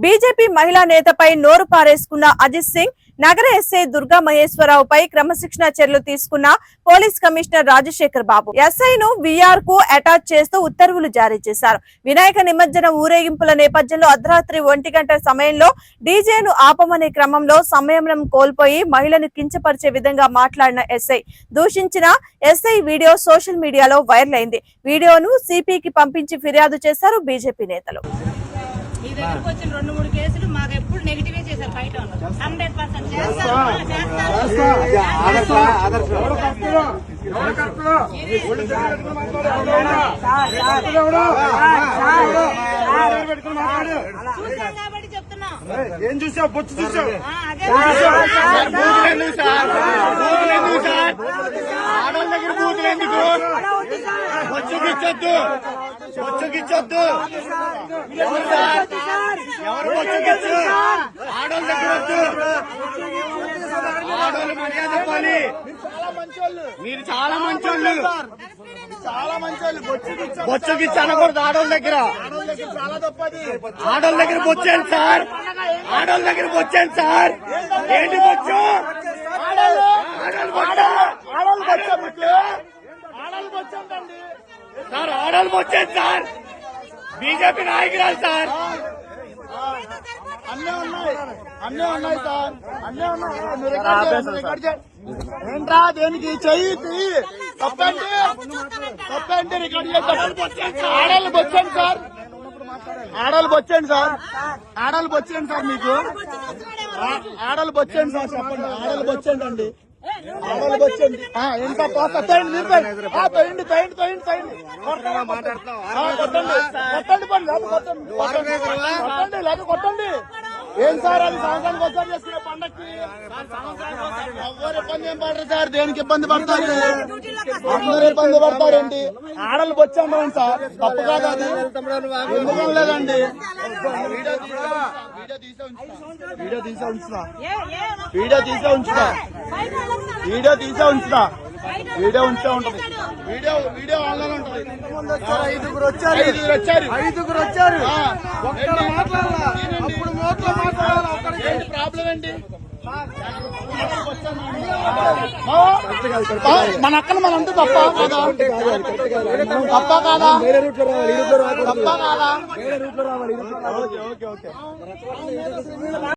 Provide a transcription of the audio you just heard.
BJP మహిళా నేతపై నోరు పారేసుకున్న అజిత్ సింగ్ నగర ఎస్ఐ దుర్గా మహేశ్వరరావుపై క్రమశిక్షణ చర్యలు తీసుకున్న police commissioner Rajasekhar Babu. SI ను విఆర్కు అటాచ్ చేస్తూ ఉత్తర్వులు జారీ చేశారు. వినాయక నిమజ్జనం ఊరేగింపుల నేపథ్యంలో అర్ధరాత్రి ఒంటి గంట సమయంలో డీజేను ఆపమనే క్రమంలో సంయమనం కోల్పోయి మహిళను కించపరిచే విధంగా మాట్లాడిన ఎస్ఐ. దూషించిన ఎస్ఐ వీడియో సోషల్ మీడియాలో వైరల్ అయింది. వీడియోను సిపికి పంపించి ఫిర్యాదు చేశారు బీజేపీ నేతలు. మీ దగ్గరకు వచ్చిన రెండు మూడు కేసులు మాకు ఎప్పుడు నెగిటివే చేశారు బయట హండ్రెడ్ పర్సెంట్ చూసాం కాబట్టి చెప్తున్నాం. ఏం చూసావు? బొచ్చు చూసావు? ఆడవాళ్ళ దగ్గర బూతులు ఎందుకు? బొచ్చుకిచ్చొద్దు బొచ్చుకిచ్చొద్దు. ఎవరు సార్ ఎవరు బొచ్చుకిచ్చు దగ్గర మర్యాద మీరు చాలా మంచోళ్ళు. చాలా మంచోళ్ళు అనకూడదు ఆడోళ్ళ దగ్గర. ఆడోళ్ళ దగ్గర బొచ్చాను సార్. ఆడోళ్ళ దగ్గర బొచ్చాను సార్. ఏంటి బొచ్చు. ఆడోళ్ళు బొచ్చు ఆడవాళ్ళు బొచ్చా మీకు ఆడవాళ్ళు బొచ్చండి ఆడవాళ్ళు బొచ్చాను సార్. బీజేపీ నాయకురాలు సార్. అన్నీ ఉన్నాయి. అన్నీ ఉన్నాయి సార్. అన్నీ ఉన్నాయి. రికార్డ్. ఏంట్రా దేనికి చెయ్యి తప్పండి తప్పండి రికార్డ్ చేయండి. ఆడవాళ్ళు బొచ్చండి సార్. ఆడవాళ్ళు బొచ్చండి సార్. ఆడవాళ్ళు బొచ్చండి సార్ మీకు. ఆ- ఆడవాళ్ళు బొచ్చండి సార్ చెప్పండి. ఆడవాళ్ళు బొచ్చండి మీరు కొట్టండి పండి ఏం సార్ అది చేసుకునే పండక్కి ఎవరు ఇబ్బంది ఏం పడరు సార్ దేనికి ఇబ్బంది పడతారు అందరూ ఇబ్బంది పడతారండి ఆడలు వచ్చాము సార్ తప్పు కాదు అది ఎందుకు లేదండి వీడియో తీసే ఉంచుతా. వీడియో తీసే ఉంచుతా వీడియో తీసే ఉంచుతా వీడియో తీసే ఉంచుతా. వీడియో ఉంచే ఉంటది. వీడియో వీడియో ఆన్లైన్ ఉంటది. ఐదుగురు వచ్చారు. ఐదుగురు వచ్చారు. ఐదుగురు వచ్చారు. ఒక్కడ మాట్లాడాలా? అప్పుడు నోట్లో మాట్లాడాలా? ఏంటి ప్రాబ్లం ఏంటి? ఆ, మన అక్కన మనంతా తప్ప కాదా? తప్ప కాదా? తప్ప కాదా? Okay okay okay.